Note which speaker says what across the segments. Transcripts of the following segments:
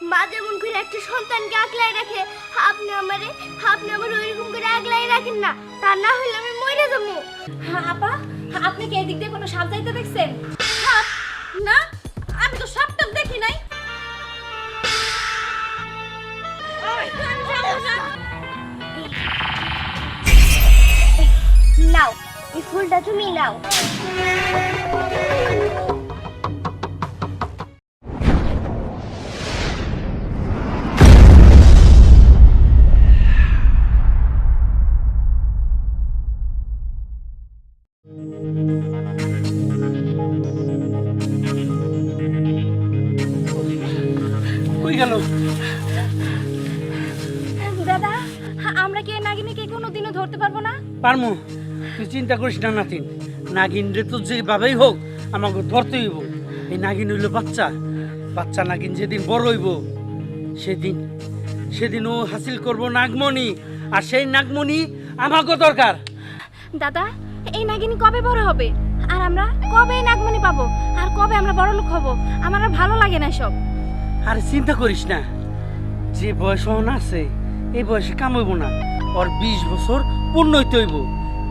Speaker 1: মা যেমন করে একটা সন্তানকে আগলায় রাখে আপনি আমারে আপনি আমার ওইরকম করে আগলাই রাখেন না। তা না হলে আমি মরে যাব।
Speaker 2: হ্যাঁ আপা আপনি কি এদিক দিয়ে কোনো সাপ যাইতে দেখছেন? সাপ? না আমি তো সাপটা দেখি নাই।
Speaker 1: নাও এই ফুলটা তুমি নাও।
Speaker 2: আমরা কি এই নাগিনীকে কোনোদিনও ধরতে পারব না?
Speaker 3: পারমু। তুই চিন্তা করিস না নাতিন। নাগিন রে তো যেভাবেই হোক আমাকে ধরতে হইব। এই নাগিন হইল বাচ্চা। বাচ্চা নাগিন যেদিন বড় হইব সেদিন সেদিন ও হাসিল করব নাগমণি। আর সেই নাগমণি আমাকে দরকার।
Speaker 2: দাদা এই নাগিনী কবে বড় হবে? আর আমরা কবে এই নাগমণি পাবো? আর কবে আমরা বড় লোক হব? আমার আর ভালো লাগে না সব
Speaker 3: আর চিন্তা করিস না। যে বয়স আছে এই বয়সে কামাইব না। ওর বিশ বছর পূর্ণ হইতে হইব।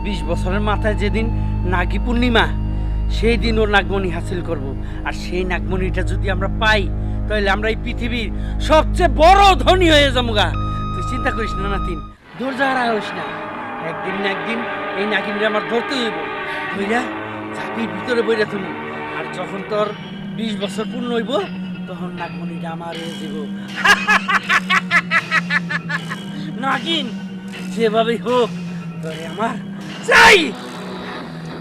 Speaker 3: বিশ বছরের মাথায় যেদিন নাগী পূর্ণিমা সেই দিন ওর নাগমণি হাসিল করব। আর সেই নাগমণিটা যদি আমরা পাই, তাহলে আমরা এই পৃথিবীর সবচেয়ে বড় ধনী হয়ে যাব গা। তুই চিন্তা করিস না নাতিন, ধৈর্য হারা হইস না। একদিন না একদিন এই নাগিনটা আমার ধরতে হইব। ধইরা চাকরির ভিতরে বইরা তুমি আর যখন তোর বিশ বছর পূর্ণ হইব তখন নাগমণিটা আমার হয়ে যাব। নাগিন যেভাবেই হোক তবে আমার চাই।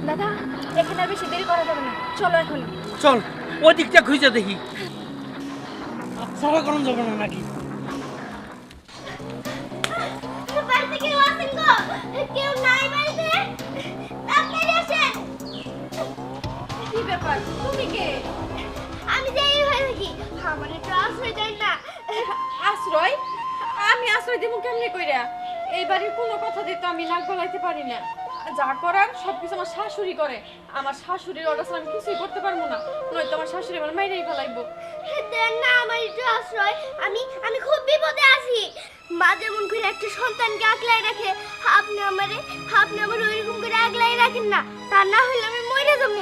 Speaker 2: দাদা এখানে আর বেশি দেরি করা যাবে না। চলো এখন।
Speaker 3: চল ওদিকটা খুঁজে দেখি। আচ্ছা করান যাবে না নাকি?
Speaker 1: কেউ আছেন গো? কেউ নাই বাড়িতে? তাড়াতাড়ি আসেন।
Speaker 2: কি ব্যাপার? তুমি কে?
Speaker 1: আমার একটু আশ্রয় দেন না।
Speaker 2: আশ্রয়? আমি আশ্রয় দিব কেমনে কইরা? এই বাড়ির কোনো কথা দিতে আমি নাক গলাইতে পারি না। যা করার সবকিছু আমার শাশুড়ি করে। আমার শাশুড়ির অর্ডার আমি কিছুই করতে পারব না। নয়তো আমার শাশুড়ি আমার মাইরেই ফেলাইবো।
Speaker 1: দেন না আমার একটু আশ্রয়। আমি আমি খুব বিপদে আছি। মা যেমন করে একটা সন্তানকে আগলাই রাখে আপনি আমারে আপনি আমার ওইরকম করে আগলাই রাখেন না। তা না হলে আমি মরে যাব।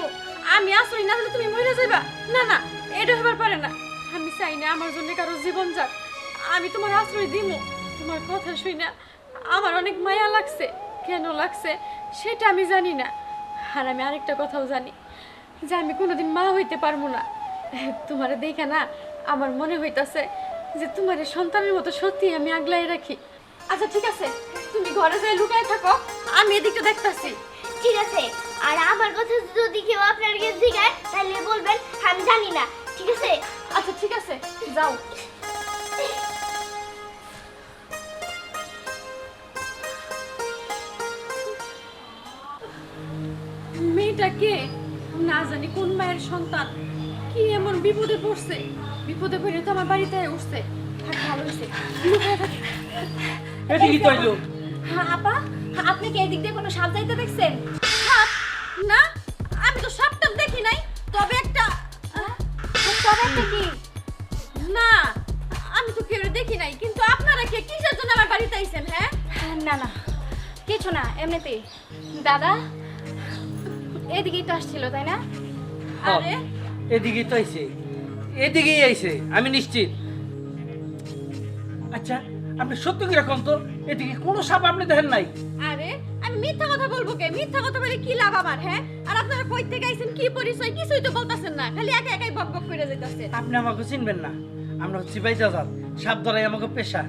Speaker 2: আমি আশ্রয় না দিলে তুমি মরে যাইবা? না না এটা হবার পারে না। আমি চাই না আমার জন্য কারও জীবন যাক। আমি তোমার আশ্রয় দিব। তোমার কথা শুই না। আমার অনেক মায়া লাগছে। কেন লাগছে? সেটা আমি জানি না। আর আমি আরেকটা কথাও জানি, যে আমি কোনোদিন মা হইতে পারব না। তোমারে দেখে না আমার মনে হইতাছে যে তোমার সন্তানের মতো সত্যি আমি আগলাই রাখি। আচ্ছা ঠিক আছে। তুমি ঘরে যাই লুকায় থাকো। আমি এদিকটা দেখতাছি।
Speaker 1: ঠিক আছে। আর আমার কথা যদি কেউ আপনার কাছে জিগায়, তাহলে বলবেন, আমি জানি না। ঠিক আছে?
Speaker 2: আচ্ছা ঠিক আছে যাও। মেয়েটা কে? না জানি কোন মায়ের সন্তান। কি এমন বিপদে পড়ছে? বিপদে পড়ে তো আমার বাড়িতে উঠছে। থাক ভালো হয়েছে। লুকায় থাক।
Speaker 3: এদিকে তো
Speaker 2: হ্যাঁ আপা আপনি কি এদিক দিয়ে কোনো সাপ যাইতে দেখছেন? না? তো দেখি নাই কিন্তু আপনারা কে? কিসের জন্য আমার বাড়িতে আইছেন হ্যাঁ? না না কিছু না এমনিতেই। দাদা এদিকেই তো আসছিল তাই না? আরে।
Speaker 3: এদিকে তো আইছে। এদিকেই আইছে আমি নিশ্চিত। আচ্ছা আপনি সত্য কীরকম তো? এদিকে কোনো সাপ আপনি দেখেন নাই?
Speaker 2: আরে আমি মিথ্যা কথা বলব কে? মিথ্যা কথা বলে কি লাভ আমার হ্যাঁ? আর আপনারা কই থেকে আইছেন কি পরিচয় কিছুই তো বলতাছেন না। খালি একা একাই বক বক করে যাইতাছেন
Speaker 3: আপনি আমাকে চিনবেন না। আমরা হচ্ছি বাইজাজাত সাপ ধরাই আমাকে পেশা।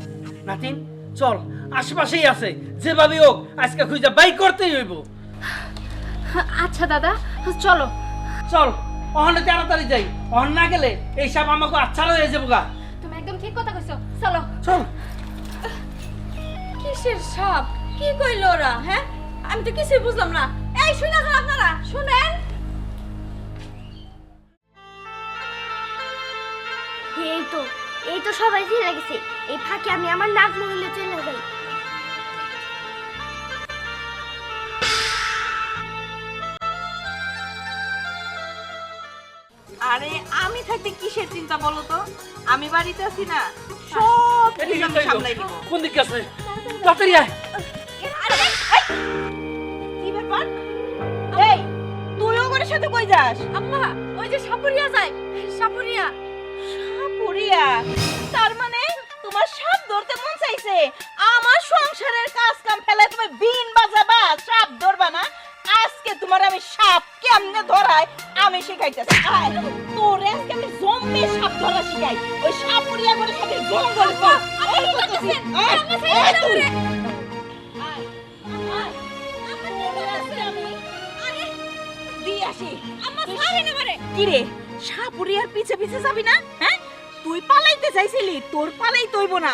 Speaker 3: নাতিন চল আশেপাশেই আছে। যেভাবে হোক আজকে খুঁজে বাই করতেই হইব।
Speaker 2: আচ্ছা দাদা চলো।
Speaker 3: চল অহনে তাড়াতাড়ি যাই। অহন না গেলে এই সাপ আমাকে আচ্ছা হয়ে যাব গা।
Speaker 2: তুমি একদম ঠিক কথা কইছো। চলো।
Speaker 3: চল।
Speaker 2: কিসের সাপ? কি কইলো ওরা হ্যাঁ? আমি তো কিছুই বুঝলাম না। এই শুনে আপনারা শুনেন।
Speaker 1: এই তো এই তো সবাই চলে গেছে। এই ফাঁকে আমি আমার নাক মহিলা চলে যাই।
Speaker 2: আরে আমি
Speaker 4: থাকতে কিসের চিন্তা বলো তো? আমি বাড়িতে আছি না সব কিছু আমি সামলাই দিব
Speaker 3: কোন দিকে আছে? তাড়াতাড়ি আয়।
Speaker 4: কি ব্যাপার? এই তুই ওগরের সাথে কই যাস?
Speaker 2: আম্মা ওই যে সাপুরিয়া যায়। সাপুরিয়া।
Speaker 4: সাপুরিয়া তার মানে তোমার সাপ ধরতে মন চাইছে আমার সংসারের কাজ কাম ফেলে তুমি বিন বাজাবা সাপ ধরবা না আজকে তোমার আমি সাপ কেমনে ধরাই আমি শিখাইতেছি আয় তোর আজকে আমি জম্মে সাপ ধরা শিখাই ওই সাপুরিয়া করে সাথে জঙ্গল কিরে সাপুরিয়ার পিছে পিছে যাবি না হ্যাঁ চাইছিলি তোর পালাই তৈব না।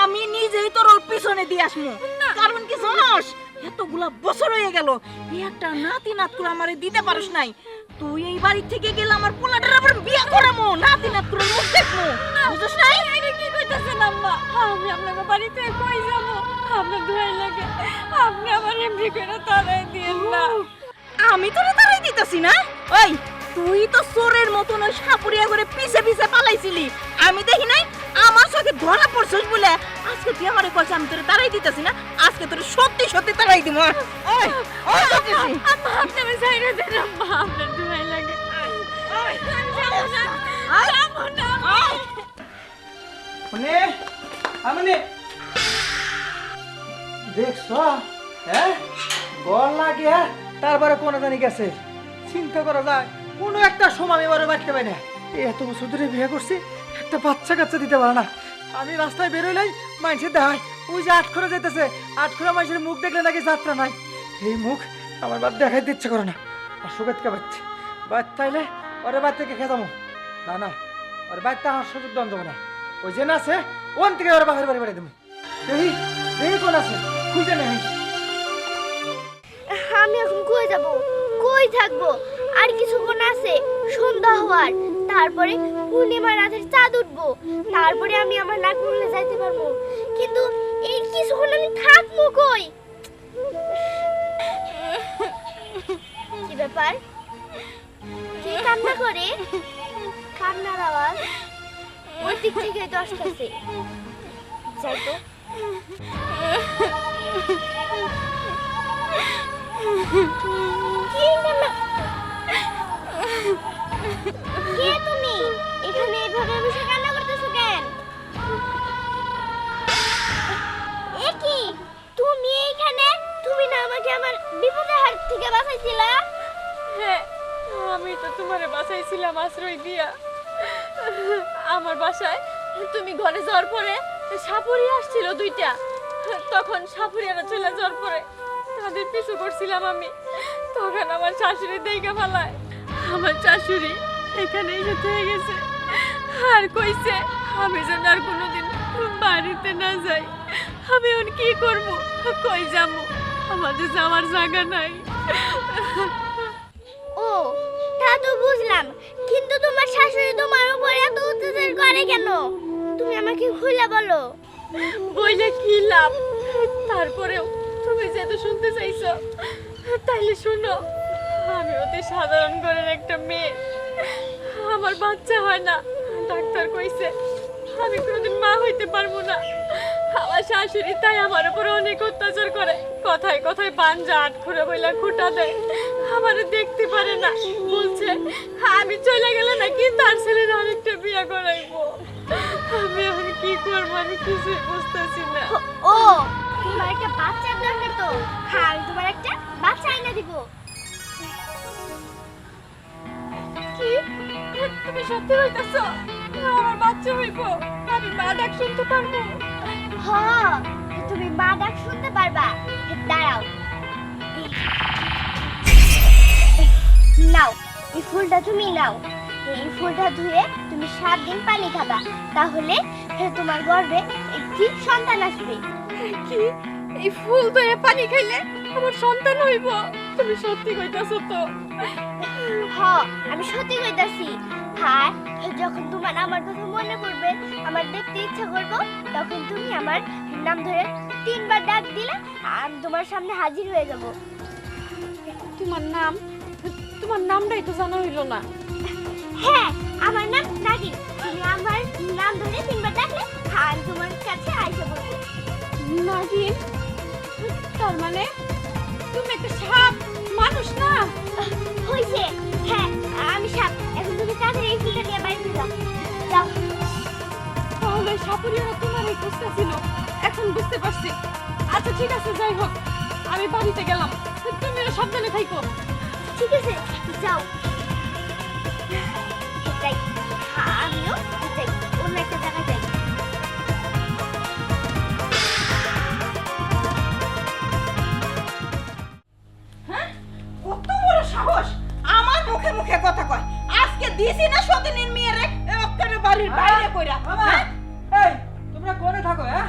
Speaker 4: আমি নিজেই তোর ওর পিছনে দিয়ে আসমু। কারণ কি জানোস এতগুলা বছর হয়ে গেল এই একটা নাতি নাতকুর আমারে দিতে পারস নাই। তুই এই বাড়ি থেকে গেলে আমার পোলাটার আবার বিয়া করামু নাতি নাতকুরের মুখ দেখমু। বুঝছ নাই?
Speaker 2: এটা কি কইতাছেন আম্মা? আমি আপনাকে বাড়িতে কই যাব? আপনার দোয়াই লাগে। আপনি আমার এমনি করে তাড়াই দিয়েন না।
Speaker 4: আমি তোরে তারাই দিতাছি না? ওই তুই তো চোরের মতন ওই সাপুরিয়া করে পিছে পিছে পালাইছিলি। আমি দেখি নাই? আমার চোখে ধরা পড়ছিস বলে। আজকে তুই আমারে কইছ আমি তোরে তারাই দিতেছি না? আজকে তোরে সত্যি সত্যি তারাই দিব ওই ওই করতেছি।
Speaker 2: আম্মা আপনি আমি ছাইরে দেন আম্মা আপনার দোয়াই লাগে।
Speaker 4: ওই,
Speaker 2: যাব না
Speaker 4: আয়,
Speaker 2: না
Speaker 3: মানে মানে দেখছ হ্যাঁ? বল লাগে তারপরে কোন জানি গেছে। চিন্তা করা যায়। কোনো একটা সময় আমি এবারে বাঁচতে পারি না। এত বছর ধরে বিয়ে করছি, একটা বাচ্চা কাচ্চা দিতে পারে না। আমি রাস্তায় বেরোলেই মানুষের দেখায় ওই যে আটখরে যেতেছে আটখরে মানুষের মুখ দেখলে নাকি যাত্রা নাই। এই মুখ আমার বাদ দেখাইতে ইচ্ছে করে না। আর সুগেতকে বাচ্চা? বাচ্চাইলে ওরে বাদ থেকে খেতামো না না, ওর বাচ্চা আমার সুযোগ দন না। ওই যে না আছে ওন থেকে ওর বাপের বাড়ি বাড়ি দেবো। দেখি দেখি কোন আছে? খুঁজে নেই।
Speaker 1: আমি এখন কই যাব? থাকব? আর কিছুক্ষণ আছে? সন্ধ্যা হওয়ার। তারপরে পূর্ণিমা রাতের চাঁদ উঠবো। তারপরে আমি আমার নাগমহলে যাইতে পারব। কিন্তু এই কিছুক্ষণ আমি থাকব কই? কি ব্যাপার? কে কান্না করে? কান্নার আওয়াজ? ওই দিক থেকে আসতেছে। যাই তো। তুমি? এখানে এইভাবে বসে তুমি এইখানে তুমি না আমাকে আমার বিপদের হাত থেকে বাঁচাইছিলা?
Speaker 2: হ্যাঁ আমি তো তোমারে বাসাইছিলাম আশ্রয় দিয়া। আমার বাসায় তুমি ঘরে যাওয়ার পরে সাপুরি আসছিল দুইটা। তখন সাপুরিয়ারা চলে যাওয়ার পরে তাদের পিছু করছিলাম আমি। তখন আমার শাশুড়ি দেখে ফেলায়। আমার শাশুড়ি এখানে এসে থেকে গেছে। আর কইছে আমি যেন আর কোনোদিন বাড়িতে না যাই। আমি এখন কি করব? কই যাব? আমাদের যাওয়ার জায়গা নাই।
Speaker 1: ও তা তো বুঝলাম। কিন্তু তোমার শাশুড়ি তোমার উপর এত অত্যাচার করে কেন? তুমি আমাকে খুলে বলো।
Speaker 2: বইলে কি লাভ? তারপরেও তুমি যেহেতু শুনতে চাইছো? তাইলে শুনো, আমি অতি সাধারণ ঘরের একটা মেয়ে। আমার বাচ্চা হয় না, ডাক্তার কইছে, আমি কোনোদিন মা হইতে পারব না। আমার শাশুড়ি তাই আমার উপর অনেক অত্যাচার করে। কথায় কথায় পাঞ্জা আট করে বইলা খুঁটা দেয়। আমারে দেখতে পারে না, বলছে, আমি চলে গেলে নাকি তার ছেলের আরেকটা বিয়ে করাইবো। আমি এখন কি করব, আমি কিছুই বুঝতেছি না।
Speaker 1: ও, তোমার একটা দরকার তো? হ্যাঁ আমি তোমার একটা বাচ্চা এনে দিব।
Speaker 2: কি? তুমি সত্যি হইতাছো আমার বাচ্চা হইব। আমি মা ডাক শুনতে পারব।
Speaker 1: হ তুমি মা ডাক শুনতে পারবা। দাঁড়াও। নাও এই ফুলটা তুমি নাও। এই ফুলটা ধুয়ে তুমি সাত দিন পানি খাবা। তাহলে তোমার গর্ভে একটি সন্তান আসবে।
Speaker 2: কি? এই ফুল তো এ পানি খাইলে আমার সন্তান হইব। তুমি সত্যি কইতাছো তো।
Speaker 1: হ আমি সত্যি কইতাছি। আর যখন তোমার আমার কথা মনে পড়বে আমার দেখতে ইচ্ছা করব তখন তুমি আমার নাম ধরে তিনবার ডাক দিলে আমি তোমার সামনে হাজির হয়ে যাব।
Speaker 2: তোমার নাম? তোমার নামটাই তো জানা হইল না।
Speaker 1: হ্যাঁ আমার নাম নাগিন। তুমি আমার নাম ধরে তিনবার ডাকলে আমি তোমার কাছে আইসা বলব
Speaker 2: নাগিন? তার মানে? তুমি একটা সাপ মানুষ না?
Speaker 1: হয়েছে। হ্যাঁ আমি সাপ। এখন তুমি তাড়াতাড়ি এই ফুলটা নিয়ে বাড়িতে যাও যাও।
Speaker 2: তাহলে সাপুরিয়ারা তোমার এই খুঁজটা ছিল। এখন বুঝতে পারছি। আচ্ছা ঠিক আছে যাই হোক। আমি বাড়িতে গেলাম। তুমি সাবধানে থাইকো।
Speaker 1: ঠিক আছে যাও।
Speaker 4: দিছি না সতীনের মেয়েরে একেবারে বাড়ির বাইরে কইরা। হ্যাঁ?
Speaker 5: এই তোমরা কোনে থাকো হ্যাঁ?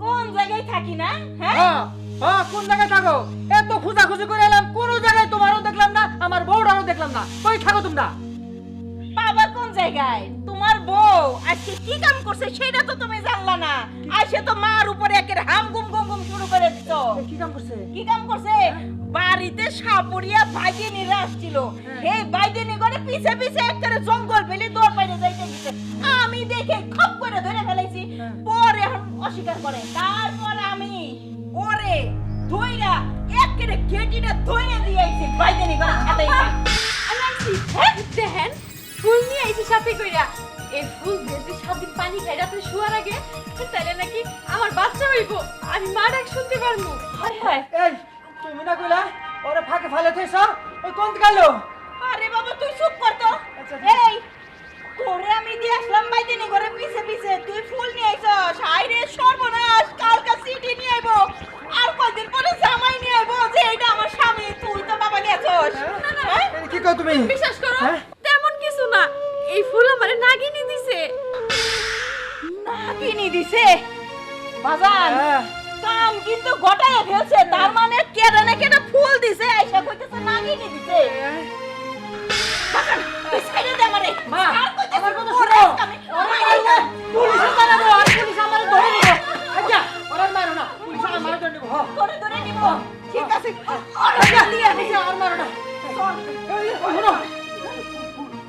Speaker 4: কোন জায়গায় থাকি না? হ্যাঁ?
Speaker 5: হ্যাঁ হ্যাঁ কোন জায়গায় থাকো? এত খোঁজাখুঁজি করে এলাম কোন জায়গায় তোমারও দেখলাম না আমার বউটারও দেখলাম না। কই থাকো তোমরা?
Speaker 4: বাবা কোন জায়গায়? তোমার বউ আজকে কি কাম করছে সেটা তো তুমি জানলা না। আজকে তো মার উপরে একের হাম গুম গুম গুম শুরু করে দিত।
Speaker 5: কি কাম করছে?
Speaker 4: কি কাম করছে? বাড়িতে সাপুরিয়া বাইদিনীরা আসছিল। এই বাইদিনী করে পিছে পিছে একটা জঙ্গল ফেলে দৌড় বাইরে যাইতে গেছে আমি দেখে খপ করে ধরে ফেলাইছি। পরে এখন অস্বীকার করে। তারপর আমি ওরে ধইরা একেরে কেটিটা ধইয়ে দিয়েছি বাইদিনী করে
Speaker 2: হ্যাঁ? দেখেন ফুল নিয়ে আইছি সাথে কইরা। এই ফুল বেশি সাত দিন পানি খাই রাতে শুয়ার আগে তাহলে নাকি আমার বাচ্চা হইব আমি মা ডাক শুনতে পারব
Speaker 4: হায় হায়
Speaker 5: এই তুমি না কইলা ওরে ফাঁকে ফালে থইছ? ওই কোন গেল
Speaker 4: আরে বাবা তুই চুপ কর তো।
Speaker 5: আচ্ছা,
Speaker 4: এই তোরে আমি দিয়ে আসলাম বাইদিনী করে পিছে পিছে। তুই ফুল নিয়ে আইছস? আইরে সর্বনাশ কালকা সিটি নিয়ে আইবো। আর কয়দিন পরে জামাই নিয়ে আইবো যে এটা আমার স্বামী তুই তো বাবা গেছস হ্যাঁ?
Speaker 5: কি কও তুমি?
Speaker 2: বিশ্বাস করো।
Speaker 5: হ্যাঁ?
Speaker 2: না এই ফুল আমারে নাগিনি দিছে
Speaker 4: নাগিনী দিছে বাজান
Speaker 5: হ্যাঁ।
Speaker 4: কাম কিন্তু গটায় ফেলছে তার মানে কেডা না কেডা ফুল দিছে আইসা কইতেছে নাগিনী দিছে তুই ছেড়ে দে আমারে
Speaker 5: মা, আমার কথা
Speaker 4: ওরে
Speaker 5: শোনো।
Speaker 4: আমি-
Speaker 5: ওরে মারো না। পুলিশে জানাব, আর পুলিশ আমার ধরে নিব। আচ্ছা, ওরে মারো না। পুলিশ আমার ধরে নিব,
Speaker 4: ধরে ধরে নিব ঠিক আছে
Speaker 5: আচ্ছা, আর মারো না।